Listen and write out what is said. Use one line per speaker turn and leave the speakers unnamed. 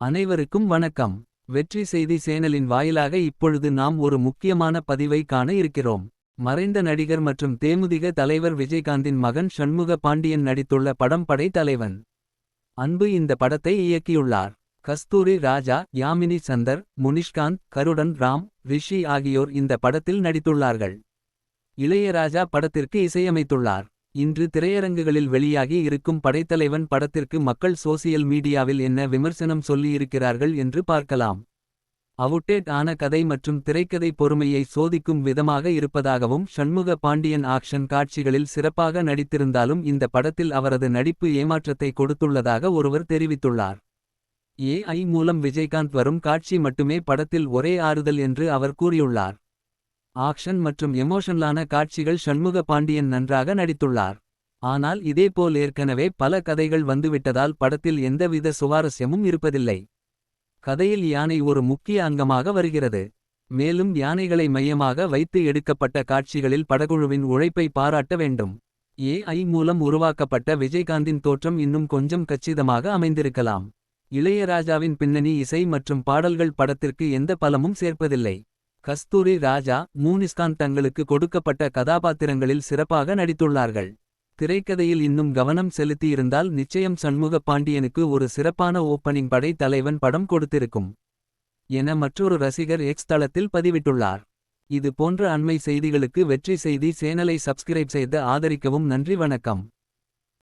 அனைவருக்கும் வணக்கம். வெற்றி செய்தி சேனலின் வாயிலாக இப்பொழுது நாம் ஒரு முக்கியமான பதிவை காண இருக்கிறோம். மறைந்த நடிகர் மற்றும் தேமுதிக தலைவர் விஜயகாந்தின் மகன் ஷண்முக பாண்டியன் நடித்துள்ள படம் படை தலைவன். அன்பு இந்த படத்தை இயக்கியுள்ளார். கஸ்தூரி ராஜா யாமினி சந்தர் முனிஷ்காந்த் கருடன் ராம் ரிஷி ஆகியோர் இந்த படத்தில் நடித்துள்ளார்கள். இளையராஜா படத்திற்கு இசையமைத்துள்ளார். இன்று திரையரங்குகளில் வெளியாகி இருக்கும் படைத்தலைவன் படத்திற்கு மக்கள் சோசியல் மீடியாவில் என்ன விமர்சனம் சொல்லியிருக்கிறார்கள் என்று பார்க்கலாம். அவுட்டேட் ஆன கதை மற்றும் திரைக்கதை பொறுமையை சோதிக்கும் விதமாக இருப்பதாகவும் ஷண்முக பாண்டியன் ஆக்ஷன் காட்சிகளில் சிறப்பாக நடித்திருந்தாலும் இந்த படத்தில் அவரது நடிப்பு ஏமாற்றத்தை கொடுத்துள்ளதாக ஒருவர் தெரிவித்துள்ளார். ஏஐ மூலம் விஜயகாந்த் வரும் காட்சி மட்டுமே படத்தில் ஒரே ஆறுதல் என்று அவர் கூறியுள்ளார். ஆக்ஷன் மற்றும் எமோஷனலான காட்சிகள் ஷண்முக பாண்டியன் நன்றாக நடித்துள்ளார். ஆனால் இதேபோல் ஏற்கனவே பல கதைகள் வந்துவிட்டதால் படத்தில் எந்தவித சுவாரஸ்யமும் இருப்பதில்லை. கதையில் யானை ஒரு முக்கிய அங்கமாக வருகிறது. மேலும் யானைகளை மையமாக வைத்து எடுக்கப்பட்ட காட்சிகளில் படகுழுவின் உழைப்பை பாராட்ட வேண்டும். ஏஐ மூலம் உருவாக்கப்பட்ட விஜயகாந்தின் தோற்றம் இன்னும் கொஞ்சம் கச்சிதமாக அமைந்திருக்கலாம். இளையராஜாவின் பின்னணி இசை மற்றும் பாடல்கள் படத்திற்கு எந்த பலமும் சேர்ப்பதில்லை. கஸ்தூரி ராஜா மூனிஸ்கான் தங்களுக்கு கொடுக்கப்பட்ட கதாபாத்திரங்களில் சிறப்பாக நடித்துள்ளார்கள். திரைக்கதையில் இன்னும் கவனம் செலுத்தியிருந்தால் நிச்சயம் சண்முக பாண்டியனுக்கு ஒரு சிறப்பான ஓப்பனிங் படை தலைவன் படம் கொடுத்திருக்கும். என மற்றொரு ரசிகர் எக்ஸ் தளத்தில் பதிவிட்டுள்ளார். இது போன்ற அண்மை செய்திகளுக்கு வெற்றி செய்தி சேனலை சப்ஸ்கிரைப் செய்து ஆதரிக்கவும் நன்றி வணக்கம்.